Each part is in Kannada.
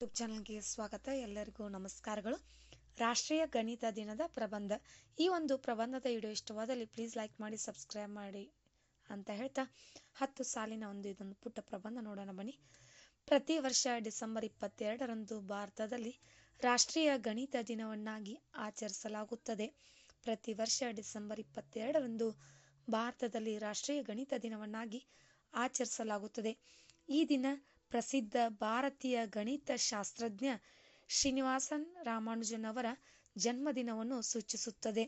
ಯೂಟ್ಯೂಬ್ ಚಾನಲ್ಗೆ ಸ್ವಾಗತ. ಎಲ್ಲರಿಗೂ ನಮಸ್ಕಾರಗಳು. ರಾಷ್ಟ್ರೀಯ ಗಣಿತ ದಿನದ ಪ್ರಬಂಧ. ಈ ಒಂದು ಪ್ರಬಂಧದ ವಿಡಿಯೋ ಇಷ್ಟವಾದಲ್ಲಿ ಪ್ಲೀಸ್ ಲೈಕ್ ಮಾಡಿ ಸಬ್ಸ್ಕ್ರೈಬ್ ಮಾಡಿ ಅಂತ ಹೇಳ್ತಾ ಹತ್ತು ಸಾಲಿನ ಒಂದು ಇದೊಂದು ಪುಟ್ಟ ಪ್ರಬಂಧ ನೋಡೋಣ ಬನ್ನಿ. ಪ್ರತಿ ವರ್ಷ ಡಿಸೆಂಬರ್ ಇಪ್ಪತ್ತೆರಡರಂದು ಭಾರತದಲ್ಲಿ ರಾಷ್ಟ್ರೀಯ ಗಣಿತ ದಿನವನ್ನಾಗಿ ಆಚರಿಸಲಾಗುತ್ತದೆ. ಪ್ರತಿ ವರ್ಷ ಡಿಸೆಂಬರ್ ಇಪ್ಪತ್ತೆರಡರಂದು ಭಾರತದಲ್ಲಿ ರಾಷ್ಟ್ರೀಯ ಗಣಿತ ದಿನವನ್ನಾಗಿ ಆಚರಿಸಲಾಗುತ್ತದೆ. ಈ ದಿನ ಪ್ರಸಿದ್ಧ ಭಾರತೀಯ ಗಣಿತ ಶಾಸ್ತ್ರಜ್ಞ ಶ್ರೀನಿವಾಸನ್ ರಾಮಾನುಜನ್ ಅವರ ಜನ್ಮದಿನವನ್ನು ಸೂಚಿಸುತ್ತದೆ.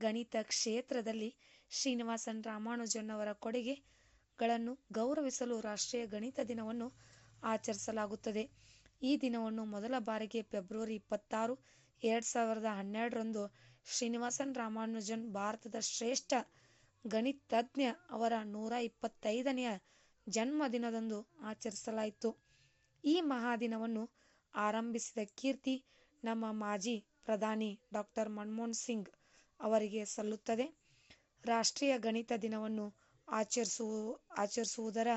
ಗಣಿತ ಕ್ಷೇತ್ರದಲ್ಲಿ ಶ್ರೀನಿವಾಸನ್ ರಾಮಾನುಜನ್ ಅವರ ಕೊಡುಗೆಗಳನ್ನು ಗೌರವಿಸಲು ರಾಷ್ಟ್ರೀಯ ಗಣಿತ ದಿನವನ್ನು ಆಚರಿಸಲಾಗುತ್ತದೆ. ಈ ದಿನವನ್ನು ಮೊದಲ ಬಾರಿಗೆ ಫೆಬ್ರವರಿ ಇಪ್ಪತ್ತಾರು, ಎರಡ್ ಸಾವಿರದ ಹನ್ನೆರಡರಂದು ಶ್ರೀನಿವಾಸನ್ ರಾಮಾನುಜನ್ ಭಾರತದ ಶ್ರೇಷ್ಠ ಗಣಿತಜ್ಞ ಅವರ ನೂರ ಇಪ್ಪತ್ತೈದನೆಯ ಜನ್ಮದಿನದಂದು ಆಚರಿಸಲಾಯಿತು. ಈ ಮಹಾದಿನವನ್ನು ಆರಂಭಿಸಿದ ಕೀರ್ತಿ ನಮ್ಮ ಮಾಜಿ ಪ್ರಧಾನಿ ಡಾಕ್ಟರ್ ಮನಮೋಹನ್ ಸಿಂಗ್ ಅವರಿಗೆ ಸಲ್ಲುತ್ತದೆ. ರಾಷ್ಟ್ರೀಯ ಗಣಿತ ದಿನವನ್ನು ಆಚರಿಸುವ ಆಚರಿಸುವುದರ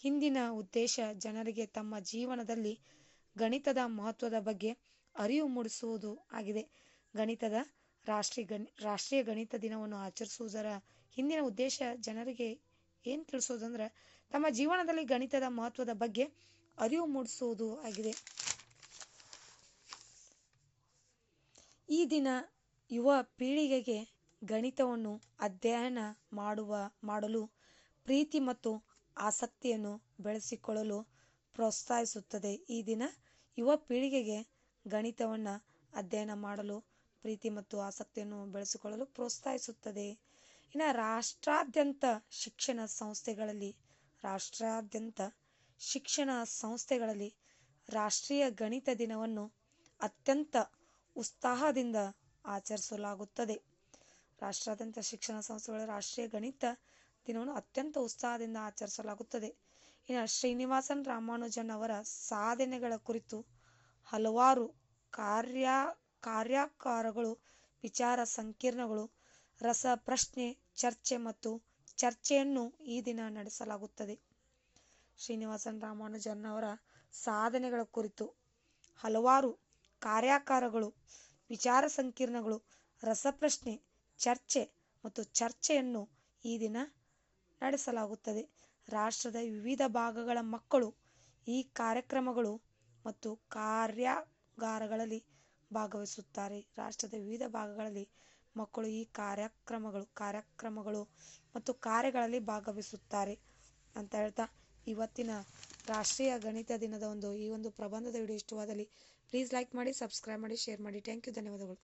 ಹಿಂದಿನ ಉದ್ದೇಶ ಜನರಿಗೆ ತಮ್ಮ ಜೀವನದಲ್ಲಿ ಗಣಿತದ ಮಹತ್ವದ ಬಗ್ಗೆ ಅರಿವು ಮೂಡಿಸುವುದು ಆಗಿದೆ. ಗಣಿತದ ರಾಷ್ಟ್ರೀಯ ರಾಷ್ಟ್ರೀಯ ಗಣಿತ ದಿನವನ್ನು ಆಚರಿಸುವುದರ ಹಿಂದಿನ ಉದ್ದೇಶ ಜನರಿಗೆ ಏನು ತಿಳಿಸೋದಂದ್ರೆ ತಮ್ಮ ಜೀವನದಲ್ಲಿ ಗಣಿತದ ಮಹತ್ವದ ಬಗ್ಗೆ ಅರಿವು ಮೂಡಿಸುವುದು ಆಗಿದೆ. ಈ ದಿನ ಯುವ ಪೀಳಿಗೆಗೆ ಗಣಿತವನ್ನು ಅಧ್ಯಯನ ಮಾಡುವ, ಮಾಡಲು ಪ್ರೀತಿ ಮತ್ತು ಆಸಕ್ತಿಯನ್ನು ಬೆಳೆಸಿಕೊಳ್ಳಲು ಪ್ರೋತ್ಸಾಹಿಸುತ್ತದೆ. ಈ ದಿನ ಯುವ ಪೀಳಿಗೆಗೆ ಗಣಿತವನ್ನು ಅಧ್ಯಯನ ಮಾಡಲು ಪ್ರೀತಿ ಮತ್ತು ಆಸಕ್ತಿಯನ್ನು ಬೆಳೆಸಿಕೊಳ್ಳಲು ಪ್ರೋತ್ಸಾಹಿಸುತ್ತದೆ. ಇನ್ನು ರಾಷ್ಟ್ರಾದ್ಯಂತ ಶಿಕ್ಷಣ ಸಂಸ್ಥೆಗಳಲ್ಲಿ ರಾಷ್ಟ್ರಾದ್ಯಂತ ಶಿಕ್ಷಣ ಸಂಸ್ಥೆಗಳಲ್ಲಿ ರಾಷ್ಟ್ರೀಯ ಗಣಿತ ದಿನವನ್ನು ಅತ್ಯಂತ ಉತ್ಸಾಹದಿಂದ ಆಚರಿಸಲಾಗುತ್ತದೆ. ರಾಷ್ಟ್ರಾದ್ಯಂತ ಶಿಕ್ಷಣ ಸಂಸ್ಥೆಗಳ ರಾಷ್ಟ್ರೀಯ ಗಣಿತ ದಿನವನ್ನು ಅತ್ಯಂತ ಉತ್ಸಾಹದಿಂದ ಆಚರಿಸಲಾಗುತ್ತದೆ. ಇನ್ನು ಶ್ರೀನಿವಾಸನ್ ರಾಮಾನುಜನ್ ಅವರ ಸಾಧನೆಗಳ ಕುರಿತು ಹಲವಾರು ಕಾರ್ಯ, ಕಾರ್ಯಾಕಾರಗಳು, ವಿಚಾರ ಸಂಕಿರಣಗಳು, ರಸಪ್ರಶ್ನೆ, ಚರ್ಚೆ ಮತ್ತು ಚರ್ಚೆಯನ್ನು ಈ ದಿನ ನಡೆಸಲಾಗುತ್ತದೆ. ಶ್ರೀನಿವಾಸನ್ ರಾಮಾನುಜನ್ ಅವರ ಸಾಧನೆಗಳ ಕುರಿತು ಹಲವಾರು ಕಾರ್ಯಾಕಾರಗಳು, ವಿಚಾರ ಸಂಕಿರಣಗಳು, ರಸಪ್ರಶ್ನೆ, ಚರ್ಚೆ ಮತ್ತು ಚರ್ಚೆಯನ್ನು ಈ ದಿನ ನಡೆಸಲಾಗುತ್ತದೆ. ರಾಷ್ಟ್ರದ ವಿವಿಧ ಭಾಗಗಳ ಮಕ್ಕಳು ಈ ಕಾರ್ಯಕ್ರಮಗಳು ಮತ್ತು ಕಾರ್ಯಾಗಾರಗಳಲ್ಲಿ ಭಾಗವಹಿಸುತ್ತಾರೆ. ರಾಷ್ಟ್ರದ ವಿವಿಧ ಭಾಗಗಳಲ್ಲಿ ಮಕ್ಕಳು ಈ ಕಾರ್ಯಕ್ರಮಗಳು ಕಾರ್ಯಕ್ರಮಗಳು ಮತ್ತು ಕಾರ್ಯಗಳಲ್ಲಿ ಭಾಗವಹಿಸುತ್ತಾರೆ ಅಂತ ಹೇಳ್ತಾ ಇವತ್ತಿನ ರಾಷ್ಟ್ರೀಯ ಗಣಿತ ದಿನದ ಒಂದು ಈ ಒಂದು ಪ್ರಬಂಧದ ವಿಡಿಯೋ ಇಷ್ಟವಾದಲ್ಲಿ ಪ್ಲೀಸ್ ಲೈಕ್ ಮಾಡಿ ಸಬ್ಸ್ಕ್ರೈಬ್ ಮಾಡಿ ಶೇರ್ ಮಾಡಿ. ಥ್ಯಾಂಕ್ ಯು ಧನ್ಯವಾದಗಳು.